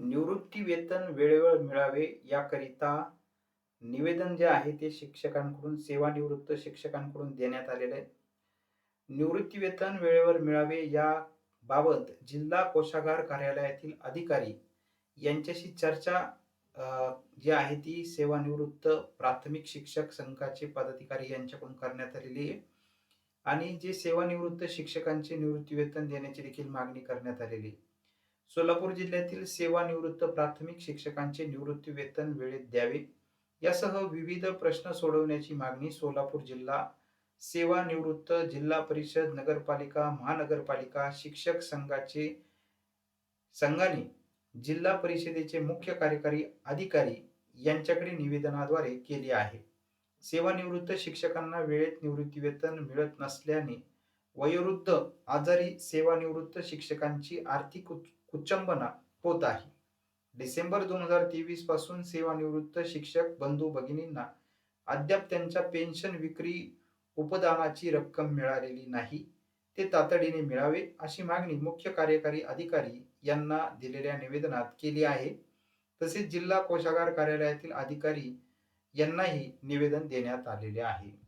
निवृत्ती वेतन वेळेवर मिळावे याकरिता निवेदन जे आहे ते शिक्षकांकडून सेवानिवृत्त शिक्षकांकडून देण्यात आलेले आहे निवृत्ती वेतन वेळेवर मिळावे या बाबत जिल्हा कोषागार कार्यालयातील अधिकारी यांच्याशी चर्चा जी आहे ती सेवानिवृत्त प्राथमिक शिक्षक संघाचे पदाधिकारी यांच्याकडून करण्यात आलेली आहे आणि जे सेवानिवृत्त शिक्षकांचे निवृत्ती वेतन देण्याची देखील मागणी करण्यात आलेली आहे. सोलापूर जिल्ह्यातील सेवानिवृत्त प्राथमिक शिक्षकांचे निवृत्ती वेतन वेळेत द्यावे. यासह विविध प्रश्न सोडवण्याची मागणी सोलापूर जिल्हा सेवानिवृत्त जिल्हा परिषद नगरपालिका महानगरपालिका शिक्षक संघाचे संघाने जिल्हा परिषदेचे मुख्य कार्यकारी अधिकारी यांच्याकडे निवेदनाद्वारे केली आहे. सेवानिवृत्त शिक्षकांना वेळेत निवृत्ती वेतन मिळत नसल्याने वयोवृद्ध आजारी सेवानिवृत्त शिक्षकांची आर्थिक कुचंबना होत आहे डिसेंबर दोन हजार तेवीसपासून सेवानिवृत्त शिक्षक बंधू भगिनींना अद्याप त्यांच्या पेन्शन विक्री उपदानाची रक्कम मिळालेली नाही. ते तातडीने मिळावे अशी मागणी मुख्य कार्यकारी अधिकारी यांना दिलेल्या निवेदनात केली आहे. तसेच जिल्हा कोषागार कार्यालयातील अधिकारी यांनाही निवेदन देण्यात आलेले आहे.